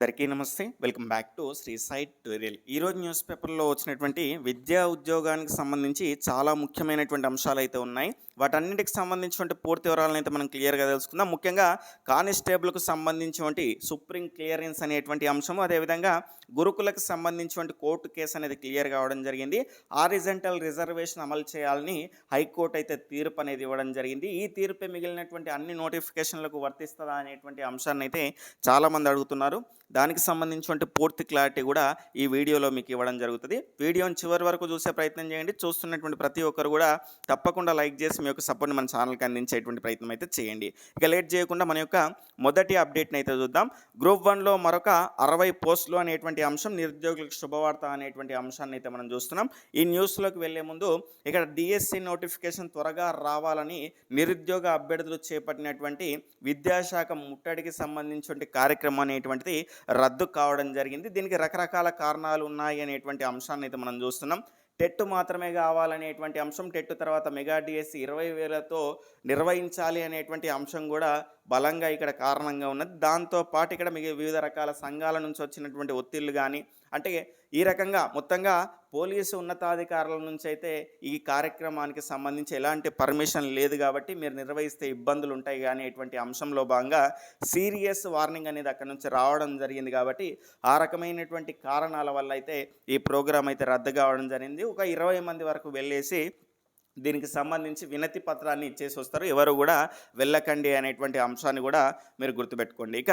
అందరికీ నమస్తే. Welcome back to Sri site tutorial ఈరోజు న్యూస్ పేపర్లో వచ్చినటువంటి విద్యా ఉద్యోగానికి సంబంధించి చాలా ముఖ్యమైనటువంటి అంశాలు అయితే ఉన్నాయి. వాటన్నిటికి సంబంధించినటువంటి పూర్తి వివరాలను అయితే మనం క్లియర్గా తెలుసుకుందాం. ముఖ్యంగా కానిస్టేబుల్కు సంబంధించినటువంటి సుప్రీం క్లియరెన్స్ అనేటువంటి అంశము అదేవిధంగా గురుకులకు సంబంధించినటువంటి కోర్టు కేసు అనేది క్లియర్ కావడం జరిగింది. ఆరిజెంటల్ రిజర్వేషన్ అమలు చేయాలని హైకోర్టు అయితే తీర్పు అనేది ఇవ్వడం జరిగింది. ఈ తీర్పే మిగిలినటువంటి అన్ని నోటిఫికేషన్లకు వర్తిస్తుందా అనేటువంటి అంశాన్ని అయితే చాలామంది అడుగుతున్నారు. దానికి సంబంధించినటువంటి పూర్తి క్లారిటీ కూడా ఈ వీడియోలో మీకు ఇవ్వడం జరుగుతుంది. వీడియోని చివరి వరకు చూసే ప్రయత్నం చేయండి. చూస్తున్నటువంటి ప్రతి ఒక్కరు కూడా తప్పకుండా లైక్ చేసి మీ యొక్క సపోర్ట్ని మన ఛానల్కి అందించేటువంటి ప్రయత్నం అయితే చేయండి. ఇక లేట్ చేయకుండా మన యొక్క మొదటి అప్డేట్ని అయితే చూద్దాం. గ్రూప్ వన్లో మరొక అరవై పోస్టులు అనేటువంటి అంశం నిరుద్యోగులకు శుభవార్త అనేటువంటి అంశాన్ని అయితే మనం చూస్తున్నాం. ఈ న్యూస్లోకి వెళ్ళే ముందు ఇక్కడ డిఎస్సి నోటిఫికేషన్ త్వరగా రావాలని నిరుద్యోగ అభ్యర్థులు చేపట్టినటువంటి విద్యాశాఖ ముట్టడికి సంబంధించిన కార్యక్రమం అనేటువంటిది రద్దు కావడం జరిగింది. దీనికి రకరకాల కారణాలు ఉన్నాయి అనేటువంటి అంశాన్ని అయితే మనం చూస్తున్నాం. టెట్ మాత్రమే కావాలనేటువంటి అంశం టెట్ తర్వాత మెగా డిఎస్సి ఇరవై వేలతో నిర్వహించాలి అనేటువంటి అంశం కూడా బలంగా ఇక్కడ కారణంగా ఉన్నది. దాంతో పాటు ఇక్కడ మిగ వివిధ రకాల సంఘాల నుంచి వచ్చినటువంటి ఒత్తిళ్ళు కానీ అంటే ఈ రకంగా మొత్తంగా పోలీసు ఉన్నతాధికారుల నుంచి అయితే ఈ కార్యక్రమానికి సంబంధించి ఎలాంటి పర్మిషన్ లేదు కాబట్టి మీరు నిర్వహిస్తే ఇబ్బందులు ఉంటాయి కానీ ఇటువంటి అంశంలో భాగంగా సీరియస్ వార్నింగ్ అనేది అక్కడ నుంచి రావడం జరిగింది కాబట్టి ఆ రకమైనటువంటి కారణాల వల్ల అయితే ఈ ప్రోగ్రాం అయితే రద్దు కావడం జరిగింది. ఒక ఇరవై మంది వరకు వెళ్ళేసి దీనికి సంబంధించి వినతి పత్రాన్ని ఇచ్చేసి వస్తారు. ఎవరు కూడా వెళ్ళకండి అనేటువంటి అంశాన్ని కూడా మీరు గుర్తుపెట్టుకోండి. ఇక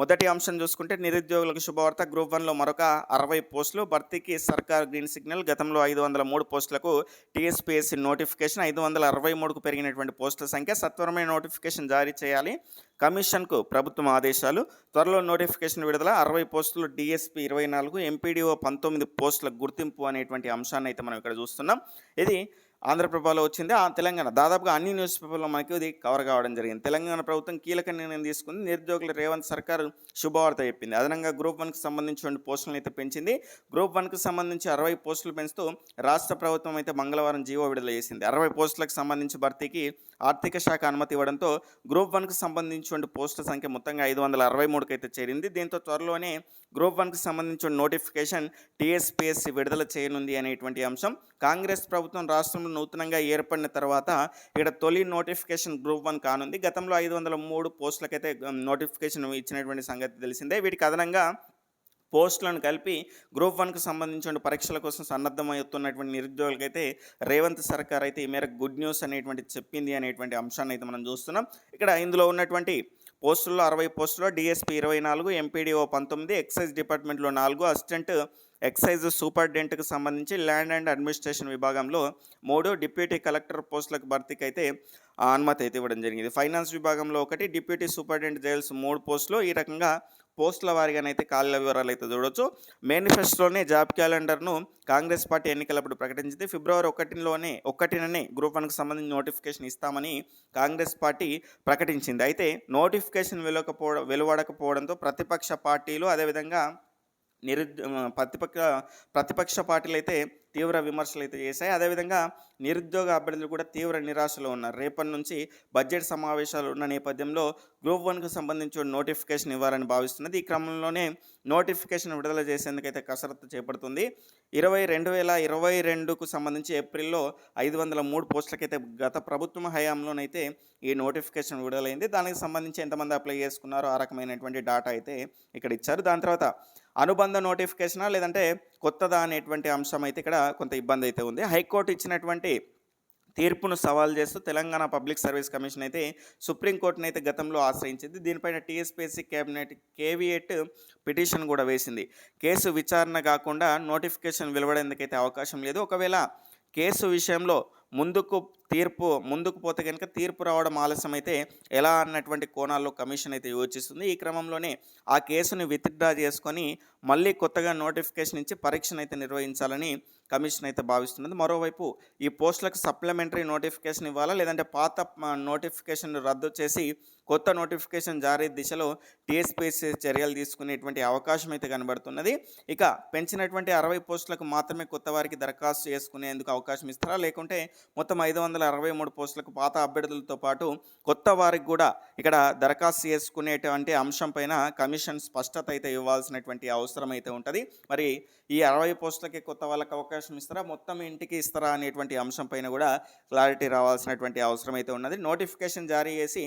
మొదటి అంశం చూసుకుంటే నిరుద్యోగులకు శుభవార్త. గ్రూప్ వన్లో మరొక అరవై పోస్టులు. భర్తీకి సర్కార్ గ్రీన్ సిగ్నల్. గతంలో ఐదు వందల మూడు పోస్టులకు టీఎస్పీఎస్సీ నోటిఫికేషన్. ఐదు వందల అరవై మూడుకు పెరిగినటువంటి పోస్టుల సంఖ్య సత్వరమైన నోటిఫికేషన్ జారీ చేయాలి. కమిషన్కు ప్రభుత్వం ఆదేశాలు. త్వరలో నోటిఫికేషన్ విడుదల. అరవై పోస్టులు డిఎస్పీ ఇరవై నాలుగు ఎంపీడీఓ పంతొమ్మిది పోస్టుల గుర్తింపు అనేటువంటి అంశాన్ని అయితే మనం ఇక్కడ చూస్తున్నాం. ఇది ఆంధ్రప్రభలో వచ్చింది. ఆ తెలంగాణ దాదాపుగా అన్ని న్యూస్ పేపర్లో మనకి ఇది కవర్ కావడం జరిగింది. తెలంగాణ ప్రభుత్వం కీలక నిర్ణయం తీసుకుంది. నిరుద్యోగుల రేవంత్ సర్కార్ శుభవార్త చెప్పింది. అదనంగా గ్రూప్ వన్కి సంబంధించిన పోస్టులను అయితే పెంచింది. గ్రూప్ వన్కి సంబంధించి అరవై పోస్టులు పెంచుతూ రాష్ట్ర ప్రభుత్వం అయితే మంగళవారం జీవో విడుదల చేసింది. అరవై పోస్టులకు సంబంధించి భర్తీకి ఆర్థిక శాఖ అనుమతి ఇవ్వడంతో గ్రూప్ వన్కి సంబంధించిన పోస్టుల సంఖ్య మొత్తంగా ఐదు వందల అరవై మూడుకి అయితే చేరింది. దీంతో త్వరలోనే గ్రూప్ వన్కి సంబంధించిన నోటిఫికేషన్ టీఎస్పీఎస్సీ విడుదల చేయనుంది అనేటువంటి అంశం. కాంగ్రెస్ ప్రభుత్వం రాష్ట్రంలో నూతనంగా ఏర్పడిన తర్వాత ఇక్కడ తొలి నోటిఫికేషన్ గ్రూప్ వన్ కానుంది. గతంలో ఐదు వందల మూడు పోస్టులకైతే నోటిఫికేషన్ ఇచ్చినటువంటి సంగతి తెలిసిందే. వీటికి అదనంగా పోస్టులను కలిపి గ్రూప్ వన్కి సంబంధించిన పరీక్షల కోసం సన్నద్ధమవుతున్నటువంటి నిరుద్యోగులకైతే రేవంత్ సర్కార్ అయితే ఈ మేరకు గుడ్ న్యూస్ అనేటువంటి చెప్పింది అనేటువంటి అంశాన్ని అయితే మనం చూస్తున్నాం. ఇక్కడ ఇందులో ఉన్నటువంటి పోస్టుల్లో అరవై పోస్టుల్లో డిఎస్పీ ఇరవై నాలుగు ఎంపీడీఓ పంతొమ్మిది ఎక్సైజ్ డిపార్ట్మెంట్లో నాలుగు అసిస్టెంట్ ఎక్సైజ్ సూపరింటెండెంట్కి సంబంధించి ల్యాండ్ అండ్ అడ్మినిస్ట్రేషన్ విభాగంలో మూడు డిప్యూటీ కలెక్టర్ పోస్టులకు భర్తీకి అయితే అనుమతి అయితే ఇవ్వడం జరిగింది. ఫైనాన్స్ విభాగంలో ఒకటి డిప్యూటీ సూపరింటెండెంట్ జైల్స్ మూడు పోస్టులు ఈ రకంగా పోస్టుల వారిగానైతే ఖాళీల వివరాలు అయితే చూడొచ్చు. మేనిఫెస్టోలోనే జాబ్ క్యాలెండర్ను కాంగ్రెస్ పార్టీ ఎన్నికలప్పుడు ప్రకటించింది. ఫిబ్రవరి ఒకటిలోనే ఒకటిననే గ్రూప్ వన్కు సంబంధించి నోటిఫికేషన్ ఇస్తామని కాంగ్రెస్ పార్టీ ప్రకటించింది. అయితే నోటిఫికేషన్ వెలువకపోవడం వెలువడకపోవడంతో ప్రతిపక్ష పార్టీలు అదేవిధంగా నిరుద్ ప్రతిపక్ష ప్రతిపక్ష పార్టీలు అయితే తీవ్ర విమర్శలు అయితే చేశాయి. అదేవిధంగా నిరుద్యోగ అభ్యర్థులు కూడా తీవ్ర నిరాశలో ఉన్నారు. రేపటి నుంచి బడ్జెట్ సమావేశాలు ఉన్న నేపథ్యంలో గ్రూప్ వన్కు సంబంధించి నోటిఫికేషన్ ఇవ్వాలని భావిస్తున్నది. ఈ క్రమంలోనే నోటిఫికేషన్ విడుదల చేసేందుకైతే కసరత్తు చేపడుతుంది. ఇరవై రెండు వేల ఇరవై రెండుకు సంబంధించి ఏప్రిల్లో ఐదు వందల మూడు పోస్టులకైతే గత ప్రభుత్వం హయాంలోనైతే ఈ నోటిఫికేషన్ విడుదలైంది. దానికి సంబంధించి ఎంతమంది అప్లై చేసుకున్నారో ఆ రకమైనటువంటి డాటా అయితే ఇక్కడ ఇచ్చారు. దాని తర్వాత అనుబంధ నోటిఫికేషనా లేదంటే కొత్తదా అనేటువంటి అంశం అయితే ఇక్కడ కొంత ఇబ్బంది అయితే ఉంది. హైకోర్టు ఇచ్చినటువంటి తీర్పును సవాల్ చేస్తూ తెలంగాణ పబ్లిక్ సర్వీస్ కమిషన్ అయితే సుప్రీంకోర్టును అయితే గతంలో ఆశ్రయించింది. దీనిపైన టీఎస్పీఎస్సీ కేబినెట్ కేవీఎట్ పిటిషన్ కూడా వేసింది. కేసు విచారణ కాకుండా నోటిఫికేషన్ వెలువడేందుకైతే అవకాశం లేదు. ఒకవేళ కేసు విషయంలో ముందుకు తీర్పు ముందుకు పోతే కనుక తీర్పు రావడం ఆలస్యం అయితే ఎలా అన్నటువంటి కోణాల్లో కమిషన్ అయితే యోచిస్తుంది. ఈ క్రమంలోనే ఆ కేసుని విత్డ్రా చేసుకొని మళ్ళీ కొత్తగా నోటిఫికేషన్ ఇచ్చి పరీక్షను అయితే నిర్వహించాలని కమిషన్ అయితే భావిస్తున్నది. మరోవైపు ఈ పోస్టులకు సప్లిమెంటరీ నోటిఫికేషన్ ఇవ్వాలా లేదంటే పాత నోటిఫికేషన్ రద్దు చేసి కొత్త నోటిఫికేషన్ జారీ దిశలో టీఎస్పీసీ చర్యలు తీసుకునేటువంటి అవకాశం అయితే కనబడుతున్నది. ఇక పెంచినటువంటి అరవై పోస్టులకు మాత్రమే కొత్త వారికి దరఖాస్తు చేసుకునేందుకు అవకాశం ఇస్తారా? లేకుంటే మొత్తం ఐదు వందల వందల అరవై మూడు పోస్టులకు పాత అభ్యర్థులతో పాటు కొత్త వారికి కూడా ఇక్కడ దరఖాస్తు చేసుకునేటువంటి అంశం పైన కమిషన్ స్పష్టత అయితే ఇవ్వాల్సినటువంటి అవసరం అయితే ఉంటుంది. మరి ఈ అరవై పోస్టులకి కొత్త వాళ్ళకి అవకాశం ఇస్తారా? మొత్తం ఇంటికి ఇస్తారా అనేటువంటి అంశం పైన కూడా క్లారిటీ రావాల్సినటువంటి అవసరం అయితే ఉన్నది. నోటిఫికేషన్ జారీ చేసి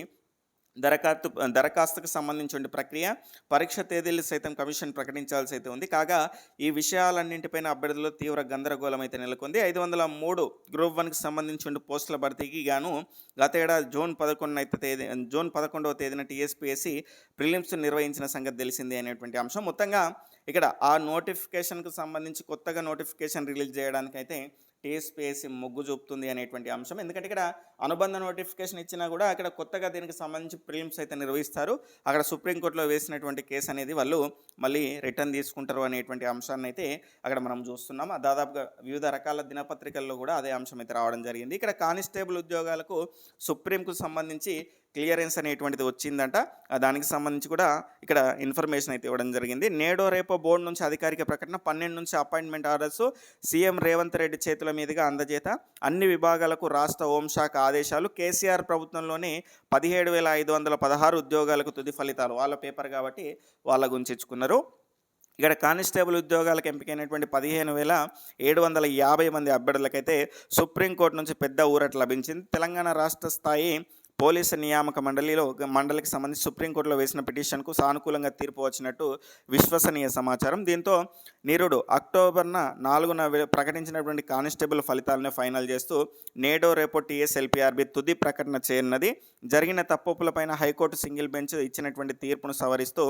దరఖాస్తు దరఖాస్తుకు సంబంధించిన ప్రక్రియ పరీక్ష తేదీలు సైతం కమిషన్ ప్రకటించాల్సి అయితే ఉంది. కాగా ఈ విషయాలన్నింటిపైన అభ్యర్థులు తీవ్ర గందరగోళం అయితే నెలకొంది. ఐదు వందల మూడు గ్రూప్ వన్కి సంబంధించిన పోస్టుల భర్తీకి గాను గతేడాది జూన్ పదకొండున అయితే తేదీ జూన్ పదకొండవ తేదీన టీఎస్పీఎస్సి ప్రిలిమ్స్ నిర్వహించిన సంగతి తెలిసిందే అనేటువంటి అంశం. మొత్తంగా ఇక్కడ ఆ నోటిఫికేషన్కు సంబంధించి కొత్తగా నోటిఫికేషన్ రిలీజ్ చేయడానికైతే టీఎస్పీఎస్సీ మొగ్గు చూపుతుంది అనేటువంటి అంశం. ఎందుకంటే ఇక్కడ అనుబంధ నోటిఫికేషన్ ఇచ్చినా కూడా అక్కడ కొత్తగా దీనికి సంబంధించి ప్రిలిమ్స్ అయితే నిర్వహిస్తారు. అక్కడ సుప్రీంకోర్టులో వేసినటువంటి కేసు అనేది వాళ్ళు మళ్ళీ రిటర్న్ తీసుకుంటారు అనేటువంటి అంశాన్ని అయితే అక్కడ మనం చూస్తున్నాం. దాదాపుగా వివిధ రకాల దినపత్రికల్లో కూడా అదే అంశం అయితే రావడం జరిగింది. ఇక్కడ కానిస్టేబుల్ ఉద్యోగాలకు సుప్రీంకు సంబంధించి క్లియరెన్స్ అనేటువంటిది వచ్చిందంట. దానికి సంబంధించి కూడా ఇక్కడ ఇన్ఫర్మేషన్ అయితే ఇవ్వడం జరిగింది. నేడో రేపో బోర్డు నుంచి అధికారిక ప్రకటన పన్నెండు నుంచి appointment orders CM Revanth Reddy చేతుల మీదుగా అందజేత. అన్ని విభాగాలకు రాష్ట్ర హోంశాఖ ఆదేశాలు కేసీఆర్ ప్రభుత్వంలోనే పదిహేడు వేల ఐదు వందల పదహారు ఉద్యోగాలకు తుది ఫలితాలు వాళ్ళ పేపర్ కాబట్టి వాళ్ళ గుంచుకున్నారు ఇక్కడ కానిస్టేబుల్ ఉద్యోగాలకు ఎంపికైనటువంటి పదిహేను వేల ఏడు వందల యాభై మంది అభ్యర్థులకైతే సుప్రీంకోర్టు నుంచి పెద్ద ఊరట లభించింది. తెలంగాణ రాష్ట్ర స్థాయి పోలీసు నియామక మండలిలో మండలికి సంబంధించి సుప్రీంకోర్టులో వేసిన పిటిషన్కు సానుకూలంగా తీర్పు వచ్చినట్టు విశ్వసనీయ సమాచారం. దీంతో నిరుడు అక్టోబర్న నాలుగున ప్రకటించినటువంటి కానిస్టేబుల్ ఫలితాలను ఫైనల్ చేస్తూ నేడో రేపో టీఎస్ఎల్పిఆర్బి తుది ప్రకటన చేయనున్నది. జరిగిన తప్పులపైన హైకోర్టు సింగిల్ బెంచ్ ఇచ్చినటువంటి తీర్పును సవరిస్తూ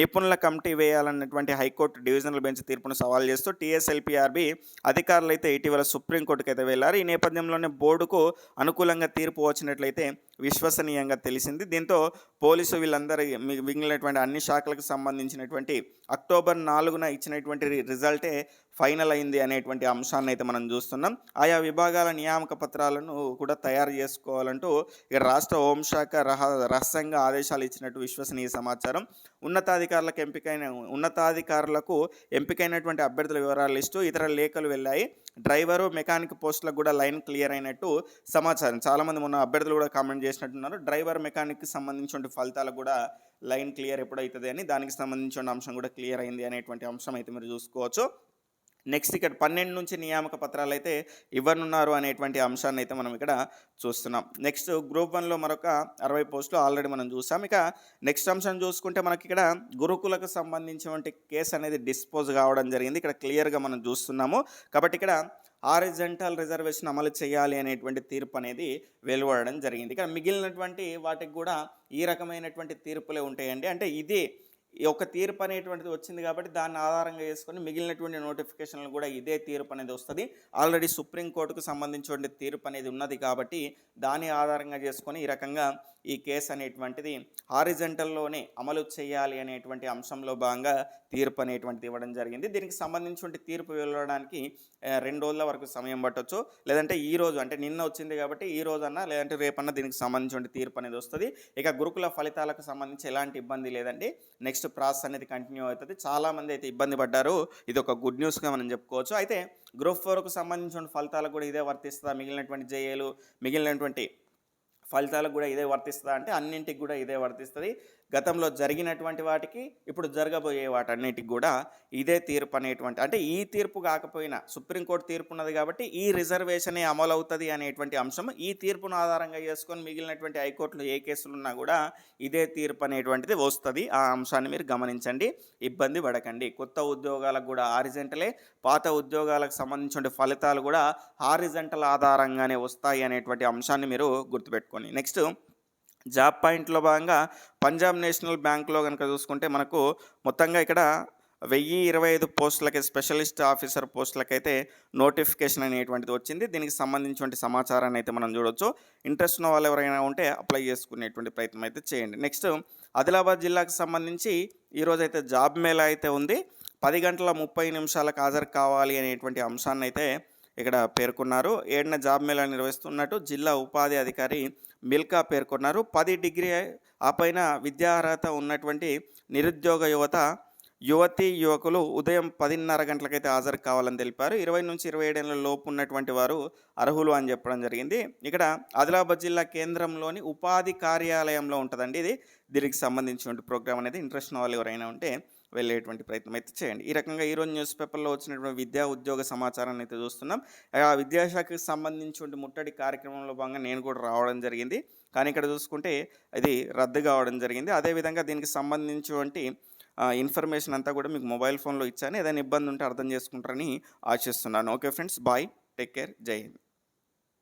నిపుణుల కమిటీ వేయాలన్నటువంటి హైకోర్టు డివిజనల్ బెంచ్ తీర్పును సవాల్ చేస్తూ టీఎస్ఎల్పీఆర్బి అధికారులైతే ఇటీవల సుప్రీంకోర్టుకు అయితే వెళ్ళారు. ఈ నేపథ్యంలోనే బోర్డుకు అనుకూలంగా తీర్పు వచ్చినట్లయితే విశ్వసనీయంగా తెలిసింది. దీంతో పోలీసు వీళ్ళందరి మిగిలినటువంటి అన్ని శాఖలకు సంబంధించినటువంటి అక్టోబర్ నాలుగున ఇచ్చినటువంటి రిజల్టే ఫైనల్ అయింది అనేటువంటి అంశాన్ని అయితే మనం చూస్తున్నాం. ఆయా విభాగాల నియామక పత్రాలను కూడా తయారు చేసుకోవాలంటూ ఇక రాష్ట్ర హోంశాఖ రహ రహస్యంగా ఆదేశాలు ఇచ్చినట్టు విశ్వసనీయ సమాచారం. ఉన్నతాధికారులకు ఎంపికైన ఉన్నతాధికారులకు ఎంపికైనటువంటి అభ్యర్థుల వివరాలు ఇస్తూ ఇతర లేఖలు వెళ్ళాయి. డ్రైవరు మెకానిక్ పోస్టులకు కూడా లైన్ క్లియర్ అయినట్టు సమాచారం. చాలామంది మొన్న అభ్యర్థులు కూడా కామెంట్ చేసినట్టున్నారు. డ్రైవర్ మెకానిక్కి సంబంధించిన ఫలితాలకు కూడా లైన్ క్లియర్ ఎప్పుడవుతుంది అని దానికి సంబంధించిన అంశం కూడా క్లియర్ అయింది అనేటువంటి అంశం అయితే మీరు చూసుకోవచ్చు. నెక్స్ట్ ఇక్కడ పన్నెండు నుంచి నియామక పత్రాలు అయితే ఇవ్వనున్నారు అనేటువంటి అంశాన్ని అయితే మనం ఇక్కడ చూస్తున్నాం. నెక్స్ట్ గ్రూప్ వన్లో మరొక అరవై పోస్టులు ఆల్రెడీ మనం చూసాం. ఇక నెక్స్ట్ అంశం చూసుకుంటే మనకి ఇక్కడ గురుకులకు సంబంధించినటువంటి కేసు అనేది డిస్పోజ్ కావడం జరిగింది. ఇక్కడ క్లియర్గా మనం చూస్తున్నాము. కాబట్టి ఇక్కడ హారిజెంటల్ రిజర్వేషన్ అమలు చేయాలి అనేటువంటి తీర్పు అనేది వెలువడడం జరిగింది. ఇక్కడ మిగిలినటువంటి వాటికి కూడా ఈ రకమైనటువంటి తీర్పులే ఉంటాయండి. అంటే ఇది ఈ ఒక తీర్పు అనేటువంటిది వచ్చింది కాబట్టి దాన్ని ఆధారంగా చేసుకొని మిగిలినటువంటి నోటిఫికేషన్లు కూడా ఇదే తీర్పు అనేది వస్తుంది. ఆల్రెడీ సుప్రీంకోర్టుకు సంబంధించినటువంటి తీర్పు అనేది ఉన్నది కాబట్టి దాని ఆధారంగా చేసుకొని ఈ రకంగా ఈ కేసు అనేటువంటిది హారిజెంటల్లోనే అమలు చేయాలి అనేటువంటి అంశంలో భాగంగా తీర్పు అనేటువంటిది ఇవ్వడం జరిగింది. దీనికి సంబంధించిన తీర్పు వెళ్ళడానికి రెండు రోజుల వరకు సమయం పట్టవచ్చు లేదంటే ఈ రోజు అంటే నిన్న వచ్చింది కాబట్టి ఈ రోజన్నా లేదంటే రేపన్నా దీనికి సంబంధించిన తీర్పు అనేది వస్తుంది. ఇక గురుకుల ఫలితాలకు సంబంధించి ఎలాంటి ఇబ్బంది లేదండి. నెక్స్ట్ ప్రాసెస్ అనేది కంటిన్యూ అవుతుంది. చాలామంది అయితే ఇబ్బంది పడ్డారు. ఇది ఒక గుడ్ న్యూస్గా మనం చెప్పుకోవచ్చు. అయితే గ్రూప్ ఫోర్కు సంబంధించిన ఫలితాలకు కూడా ఇదే వర్తిస్తుందా? మిగిలినటువంటి జేఏలు మిగిలినటువంటి ఫలితాలకు కూడా ఇదే వర్తిస్తుందా అంటే అన్నింటికి కూడా ఇదే వర్తిస్తుంది. గతంలో జరిగినటువంటి వాటికి ఇప్పుడు జరగబోయే వాటన్నిటికి కూడా ఇదే తీర్పు అనేటువంటి అంటే ఈ తీర్పు కాకపోయినా సుప్రీంకోర్టు తీర్పు ఉన్నది కాబట్టి ఈ రిజర్వేషనే అమలు అవుతుంది అనేటువంటి అంశం ఈ తీర్పును ఆధారంగా చేసుకొని మిగిలినటువంటి హైకోర్టులో ఏ కేసులు ఉన్నా కూడా ఇదే తీర్పు అనేటువంటిది వస్తుంది. ఆ అంశాన్ని మీరు గమనించండి ఇబ్బంది పడకండి. కొత్త ఉద్యోగాలకు కూడా హారిజెంటలే పాత ఉద్యోగాలకు సంబంధించిన ఫలితాలు కూడా హారిజెంటల్ ఆధారంగానే వస్తాయి అనేటువంటి అంశాన్ని మీరు గుర్తుపెట్టుకోండి. నెక్స్ట్ జాబ్ పాయింట్లో భాగంగా పంజాబ్ నేషనల్ బ్యాంక్లో కనుక చూసుకుంటే మనకు మొత్తంగా ఇక్కడ వెయ్యి ఇరవై ఐదు పోస్టులకి స్పెషలిస్ట్ ఆఫీసర్ పోస్టులకైతే నోటిఫికేషన్ అనేటువంటిది వచ్చింది. దీనికి సంబంధించినటువంటి సమాచారాన్ని అయితే మనం చూడొచ్చు. ఇంట్రెస్ట్ ఉన్న వాళ్ళు ఎవరైనా ఉంటే అప్లై చేసుకునేటువంటి ప్రయత్నం అయితే చేయండి. నెక్స్ట్ ఆదిలాబాద్ జిల్లాకు సంబంధించి ఈరోజు అయితే జాబ్ మేళా అయితే ఉంది. పది గంటల ముప్పై నిమిషాలకు హాజరు కావాలి అనేటువంటి అంశాన్ని అయితే ఇక్కడ పేర్కొన్నారు. ఏడున జాబ్ మేళా నిర్వహిస్తున్నట్టు జిల్లా ఉపాధి అధికారి మిల్కా పేర్కొన్నారు. పది డిగ్రీ ఆ పైన విద్యార్హత ఉన్నటువంటి నిరుద్యోగ యువత యువతి యువకులు ఉదయం పదిన్నర గంటలకైతే హాజరు కావాలని తెలిపారు. ఇరవై నుంచి ఇరవై ఏడేళ్ళ లోపు ఉన్నటువంటి వారు అర్హులు అని చెప్పడం జరిగింది. ఇక్కడ ఆదిలాబాద్ జిల్లా కేంద్రంలోని ఉపాధి కార్యాలయంలో ఉంటుందండి ఇది. దీనికి సంబంధించినటువంటి ప్రోగ్రామ్ అనేది ఇంట్రెస్ట్ ఉన్న వాళ్ళు ఎవరైనా ఉంటే వెళ్ళేటువంటి ప్రయత్నం అయితే చేయండి. ఈ రకంగా ఈరోజు న్యూస్ పేపర్లో వచ్చినటువంటి విద్యా ఉద్యోగ సమాచారాన్ని అయితే చూస్తున్నాం. ఆ విద్యాశాఖకి సంబంధించి ముట్టడి కార్యక్రమంలో భాగంగా నేను కూడా రావడం జరిగింది. కానీ ఇక్కడ చూసుకుంటే అది రద్దు కావడం జరిగింది. అదేవిధంగా దీనికి సంబంధించి ఇన్ఫర్మేషన్ అంతా కూడా మీకు మొబైల్ ఫోన్లో ఇచ్చాను. ఏదైనా ఇబ్బంది ఉంటే అర్థం చేసుకుంటారని ఆశిస్తున్నాను. Okay friends bye. Take care. Jai Hind.